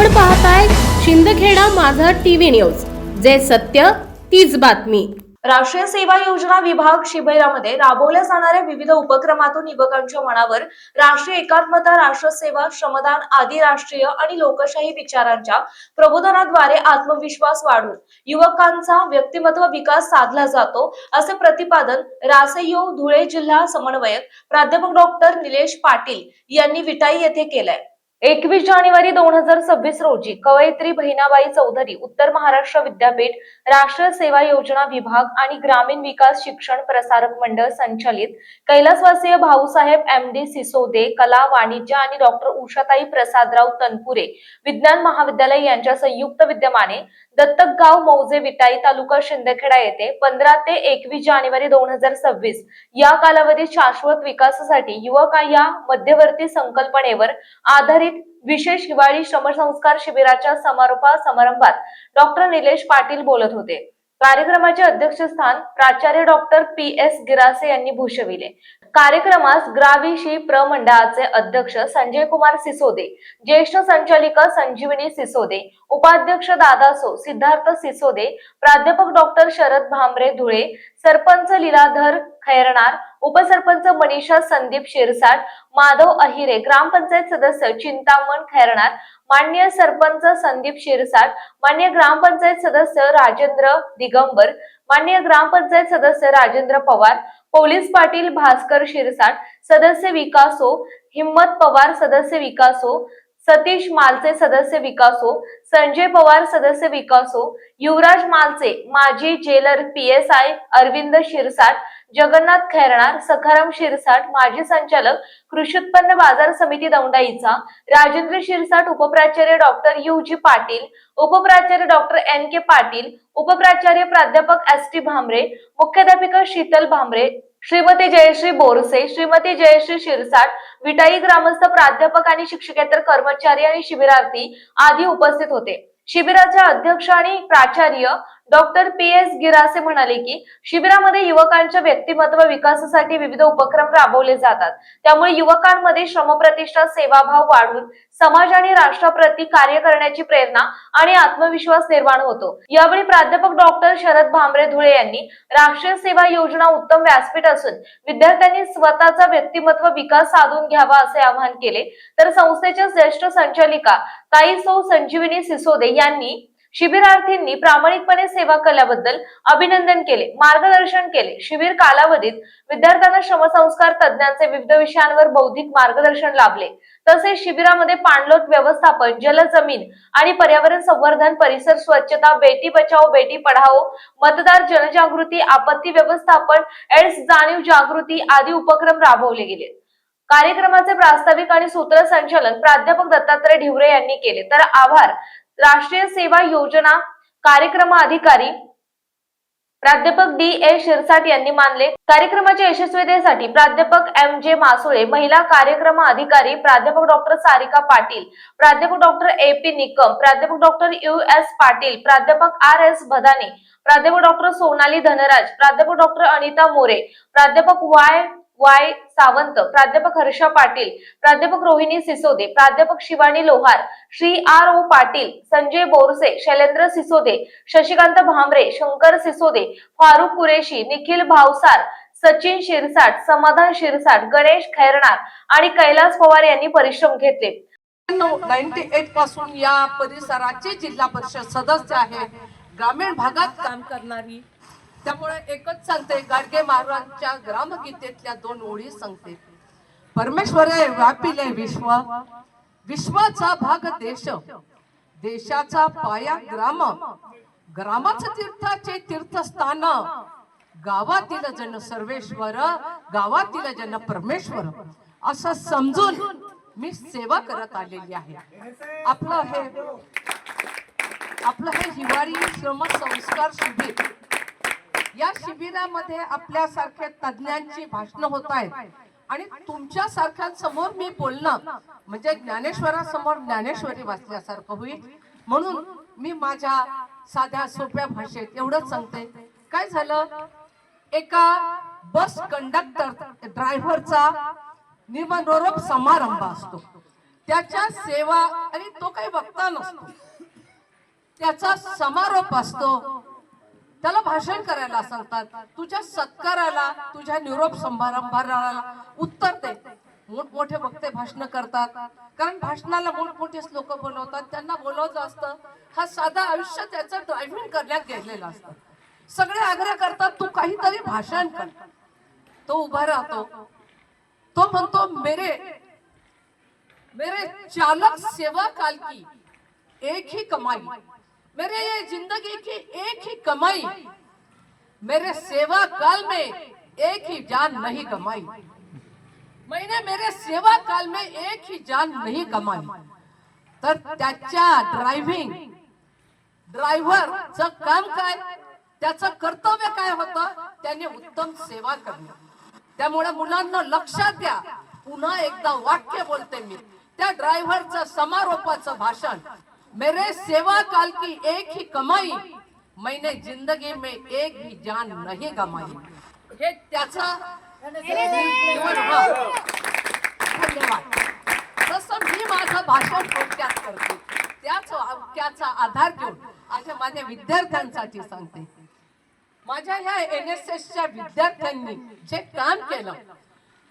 आपण पाहताय शिंदखेडा माझा टीव्ही न्यूज. जे सत्य तीच बातमी. राष्ट्रीय सेवा योजना विभाग शिबिरामध्ये राबवल्या जाणाऱ्या विविध उपक्रमातून युवकांच्या मनावर राष्ट्रीय एकात्मता राष्ट्रसेवा श्रमदान आदी राष्ट्रीय आणि लोकशाही विचारांच्या प्रबोधनाद्वारे आत्मविश्वास वाढून युवकांचा व्यक्तिमत्व विकास साधला जातो असे प्रतिपादन रासयो धुळे जिल्हा समन्वयक प्राध्यापक डॉक्टर निलेश पाटील यांनी विटाई येथे केलंय. एकवीस जानेवारी दोन हजार सव्वीस रोजी कवयित्री बहिणाबाई चौधरी उत्तर महाराष्ट्र विद्यापीठ राष्ट्रीय सेवा योजना विभाग आणि ग्रामीण विकास शिक्षण प्रसारक मंडळ संचालित कैलासवासीय भाऊसाहेब एम डी सिसोदे कला वाणिज्य आणि डॉक्टर उषाताई प्रसादराव तनपुरे विज्ञान महाविद्यालय यांच्या संयुक्त विद्यमाने दत्तक गाव मौजे विटाई तालुका शिंदखेडा येथे पंधरा ते एकवीस जानेवारी दोन हजार सव्वीस या कालावधीत शाश्वत विकासासाठी युवक या मध्यवर्ती संकल्पनेवर आधारित विशेष हिवाळी श्रमसंस्कार शिबिराच्या समारोपा समारंभात डॉक्टर निलेश पाटील बोलत होते. कार्यक्रमाचे अध्यक्षस्थान प्राचार्य डॉक्टर पी एस गिरासे यांनी भूषविले. कार्यक्रमास ग्राविशी प्रमंडळाचे अध्यक्ष संजय कुमार सिसोदे ज्येष्ठ संचालिका संजीवनी सिसोदे उपाध्यक्ष दादासो सिद्धार्थ सिसोदे प्राध्यापक डॉक्टर शरद भांबरे धुळे सरपंच लीलाधर खैरणार उपसरपंच मनीषा संदीप शिरसाट माधव अहिरे ग्रामपंचायत सदस्य चिंतामण खैरणार मान्य सरपंच संदीप शिरसाट मान्य ग्रामपंचायत सदस्य राजेंद्र दिगंबर मान्य ग्रामपंचायत सदस्य राजेंद्र पवार पोलीस पाटील भास्कर शिरसाट सदस्य विकासो हिम्मत पवार सदस्य विकासो सतीश मालचे सदस्य विकासो संजय पवार सदस्य विकासो युवराज मालचे माजी जेलर पीएसआय अरविंद शिरसाट जगन्नाथ खैरणार सखाराम शिरसाट माजी संचालक कृषी उत्पन्न बाजार समिती दौंडाईचा राजेंद्र शिरसाट उपप्राचार्य डॉक्टर यू जी पाटील उपप्राचार्य डॉक्टर एन के पाटील उपप्राचार्य प्राध्यापक एस टी भामरे मुख्याध्यापिका शीतल भामरे श्रीमती जयश्री बोरसे श्रीमती जयश्री शिरसाट विटाई ग्रामस्थ प्राध्यापक आणि शिक्षकेतर कर्मचारी आणि शिबिरार्थी आदी उपस्थित होते. शिबिराचे अध्यक्ष आणि प्राचार्य डॉक्टर पी एस गिरासे म्हणाले की शिबिरामध्ये युवकांच्या व्यक्तिमत्व विकासासाठी विविध उपक्रम राबवले जातात. त्यामुळे युवकांमध्ये श्रमप्रतिष्ठा सेवाभाव वाढून समाज आणि राष्ट्राप्रती कार्य करण्याची प्रेरणा आणि आत्मविश्वास निर्माण होतो. यावेळी प्राध्यापक डॉक्टर शरद भांबरे धुळे यांनी राष्ट्रीय सेवा योजना उत्तम व्यासपीठ असून विद्यार्थ्यांनी स्वतःचा व्यक्तिमत्व विकास साधून घ्यावा असे आवाहन केले. तर संस्थेच्या ज्येष्ठ संचालिका ताई सौ संजीवनी सिसोदे यांनी शिबिरार्थींनी प्रामाणिकपणे सेवा केल्याबद्दल अभिनंदन केले मार्गदर्शन केले. शिबिर कालावधीत विद्यार्थ्यांना श्रमसंस्कार तज्ञांचे विविध विषयांवर बौद्धिक मार्गदर्शन लाभले. तसेच शिबिरामध्ये पाणलोट व्यवस्थापन जल जमीन आणि पर्यावरण संवर्धन परिसर स्वच्छता बेटी बचाओ बेटी पढाओ मतदार जनजागृती आपत्ती व्यवस्थापन एड्स जाणीव जागृती आदी उपक्रम राबवले गेले. कार्यक्रमाचे प्रास्ताविक आणि सूत्रसंचालन प्राध्यापक दत्तात्रय ढिवरे यांनी केले. तर आभार. राष्ट्रीय सेवा योजना कार्यक्रम अधिकारी प्राध्यापक डी ए शिरसाट यांनी मानले. कार्यक्रमाच्या यशस्वीतेसाठी प्राध्यापक एम जे मासुळे महिला कार्यक्रम अधिकारी प्राध्यापक डॉक्टर सारिका पाटील प्राध्यापक डॉक्टर ए पी निकम प्राध्यापक डॉक्टर यू एस पाटील प्राध्यापक आर एस भदाने प्राध्यापक डॉक्टर सोनाली धनराज प्राध्यापक डॉक्टर अनिता मोरे प्राध्यापक वाय वाय सावंत प्राध्यापक हर्षा पाटील प्राध्यापक रोहिणी सिसोदे प्राध्यापक शिवानी लोहार श्री आर ओ पाटील संजय बोरसे शैलेंद्र सिसोदे शशिकांत भामरे शंकर सिसोदे फारुख कुरेशी निखिल भावसार सचिन शिरसाट समाधान शिरसाट गणेश खैरनार आणि कैलास पवार यांनी परिश्रम घेतले. नाईन्टी एटपासून या परिसराचे जिल्हा परिषद सदस्य आहे. ग्रामीण भागात काम करणारी त्यामुळे एकच सांगते गाडगे महाराजांच्या ग्रामगीतेतल्या दोन ओळी सांगते परमेश्वर व्यापिले विश्व. विश्वाचा भाग देश. देशाचा पाया ग्राम. ग्रामाचं तीर्थाचे तीर्थस्थान. गावातील जन सर्वेश्वर गावातील जन परमेश्वर. असं समजून मी सेवा करत आलेली आहे. आपलं हे आपलं हे हिवाळी श्रम संस्कार शिबिर या शिबिरामध्ये आपल्यासारख्या तज्ज्ञांची भाषणं होत आहेत. आणि तुमच्या सारख्यांसमोर मी बोलणं म्हणजे ज्ञानेश्वरासमोर ज्ञानेश्वरी वाचल्यासारखं होईल. म्हणून मी माझ्या साध्या सोप्या भाषेत एवढंच सांगते. काय झालं? एका बस कंडक्टर ड्रायव्हरचा निमनोरप समारंभ असतो. त्याच्या सेवा आणि तो काही वक्ता नसतो. त्याचा समारोप असतो. त्याला भाषण करायला सांगतात. तुझ्या सत्काराला तुझ्या निरोप समारंभाला उत्तर दे. मोठमोठे वक्ते भाषण करतात. कारण भाषणाला मोठमोठेच लोक बोलवतात. त्यांना बोलवायचं असतं. हा साधा आयुष्य त्याचं ड्रायव्हिंग करण्यात गेलेलं असतं. सगळे आग्रह करतात तू काहीतरी भाषण कर. तो उभा राहतो. तो म्हणतो मेरे मेरे चालक सेवा काल की एक ही कमाई. मेरे ये जिंदगी की एक ही कमाई मेरे सेवा काल में एक ही जान नहीं कमाई मैंने मेरे सेवा काल में एक ही जान नहीं कमाई तर त्याच्या ड्रायव्हिंग ड्रायव्हरचं काम काय त्याचं कर्तव्य काय होतं त्याने उत्तम सेवा करणं त्यामुळे मुलांना लक्षात द्या पुन्हा एकदा वाक्य बोलते मी. त्या ड्रायव्हरचं समारोपाचं भाषण मेरे सेवा काल की एक ही कमाई मैंने जिंदगी में एक भी जान नहीं गमाई हे त्याचा धन्यवाद। तसं मी माझं भाषण थोडक्यात करते. त्याच वाक्याचा आधार घेऊन अशा माझ्या विद्यार्थ्यांसाठी सांगते. माझ्या ह्या एन एस एसच्या विद्यार्थ्यांनी जे काम केलं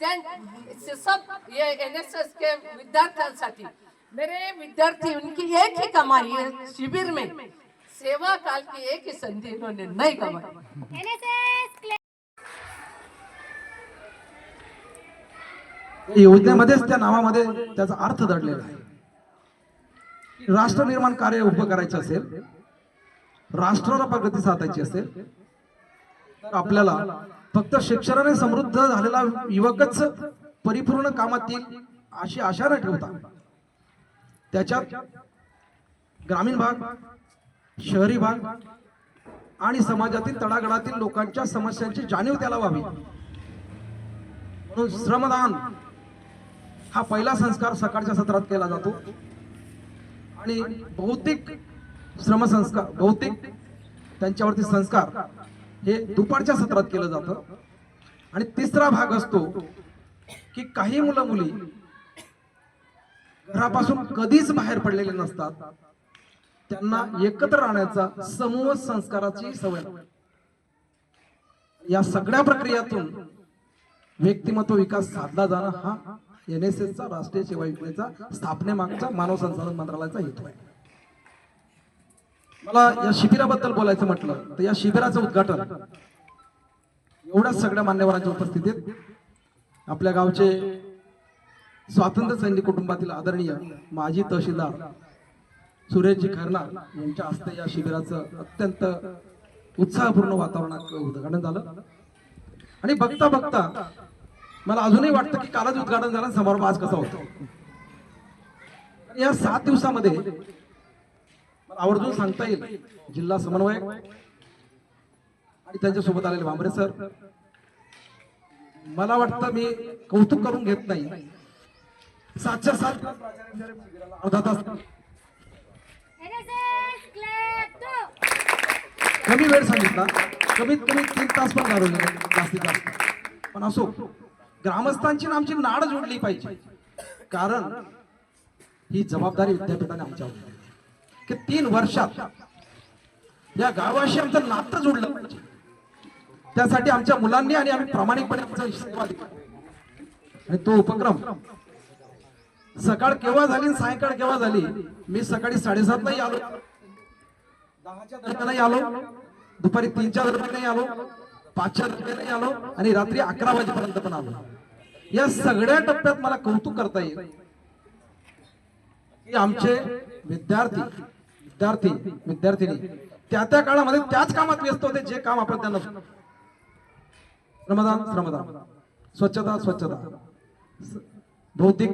त्या सब ये एन एस एस के विद्यार्थ्यांसाठी मेरे विद्यार्थी उनकी एक ही कमाई है शिविर में। सेवा काल की एक ही संधि इन्होंने नहीं कमाई। योजनेमध्येच त्या नावामध्ये त्याचा अर्थ दडलेला आहे. राष्ट्र निर्माण कार्य उभं करायचं असेल राष्ट्राला प्रगती साधायची असेल तर आपल्याला फक्त शिक्षणाने समृद्ध झालेला युवकच परिपूर्ण कामात येईल अशी आशा न ठेवता त्याच्यात ग्रामीण भाग शहरी भाग आणि समाजातील तडागडातील लोकांच्या समस्यांची जाणीव त्याला व्हावी. म्हणून श्रमदान हा पहिला संस्कार सकाळच्या सत्रात केला जातो. आणि भौतिक श्रमसंस्कार भौतिक त्यांच्यावरती संस्कार हे दुपारच्या सत्रात केलं जातं. आणि तिसरा भाग असतो की काही मुलं मुली घरापासून कधीच बाहेर पडलेले नसतात. त्यांना एकत्र राहण्याचा समूह संस्काराची सवय या सगळ्या प्रक्रियातून व्यक्तिमत्व विकास साधला जाणं हा एन एस चा राष्ट्रीय सेवा योजनेचा स्थापनेमागचा मानव संसाधन मंत्रालयाचा हेतू आहे. मला या शिबिराबद्दल बोलायचं म्हटलं तर या शिबिराचं उद्घाटन एवढ्याच सगळ्या मान्यवरांच्या उपस्थितीत आपल्या गावचे स्वातंत्र्य सैनिक कुटुंबातील आदरणीय माजी तहसीलदार सुरेशजी खरणार यांच्या हस्ते या शिबिराचं अत्यंत उत्साहपूर्ण वातावरणात उद्घाटन झालं. आणि बघता बघता मला अजूनही वाटतं की कालच उद्घाटन झालं समारोह आज कसा होतो. या सात दिवसामध्ये मला आवर्जून सांगता येईल जिल्हा समन्वयक आणि त्यांच्यासोबत आलेले भांबरे सर. मला वाटतं मी कौतुक करून घेत नाही. सातच्या सात. अर्धा तास. कमी वेळ सांगितला. कमीत कमी तीन तास पण घालवले जास्तीत जास्त. पण असो ग्रामस्थांची आमची नाड जोडली पाहिजे. कारण ही जबाबदारी विद्यापीठाने आमच्यावर की तीन वर्षात या गावाशी आमचं नातं जोडलं पाहिजे. त्यासाठी आमच्या मुलांनी आणि आम्ही प्रामाणिकपणे आमचा सेवा आणि तो उपक्रम सकाळ केव्हा झाली आणि सायंकाळ केव्हा झाली? मी सकाळी साडेसातलाही आलो. दहाच्या दरम्यानही आलो. दुपारी तीनच्या दरम्यानही आलो. पाचच्या दरम्यानही आलो. आणि रात्री अकरा वाजेपर्यंत पण आलो. या सगळ्या टप्प्यात मला कौतुक करता येईल की आमचे विद्यार्थी विद्यार्थी विद्यार्थिनी त्या त्या काळामध्ये त्याच कामात व्यस्त होते जे काम आपण त्यांना श्रमदान श्रमदान स्वच्छता स्वच्छता. भौतिक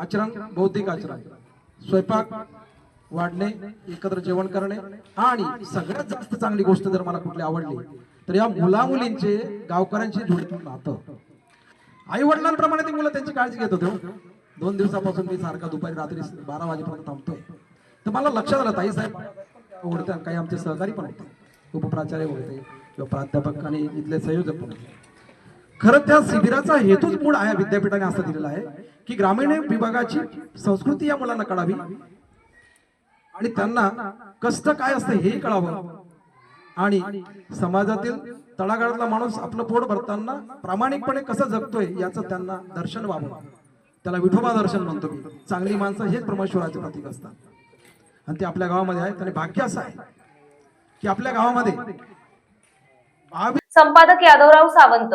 आचरण भौतिक आचरण. स्वयंपाक वाढणे एकत्र जेवण करणे आणि सगळ्यात जास्त चांगली गोष्ट जर मला कुठली आवडली तर या मुला मुलींचे गावकऱ्यांशी जुळत नातं आई वडिलांप्रमाणे ती मुलं त्यांची काळजी घेत होते हो. दोन दिवसापासून मी सारखा दुपारी रात्री बारा वाजेपर्यंत थांबतोय. तर मला लक्षात आलं ताई साहेब आवडते काही आमचे सहकारी पण होते. उपप्राचार्य होते किंवा प्राध्यापक आणि इथले संयोजक पण होते. खरं त्या शिबिराचा हेतूच मूळ आहे विद्यापीठाने असा दिलेला आहे की ग्रामीण विभागाची संस्कृती या मुलांना कळावी. आणि त्यांना कष्ट काय असतं हेही कळावं. आणि समाजातील तळागाळातला माणूस आपलं पोट भरताना प्रामाणिकपणे कसं जगतोय याचं त्यांना दर्शन व्हावं. त्याला विठोबा दर्शन म्हणतो मी. चांगली माणसं हेच परमेश्वराचे प्रतीक असतात. आणि ते आपल्या गावामध्ये आहेत आणि भाग्य असं आहे की आपल्या गावामध्ये संपादक यादवराव सावंत.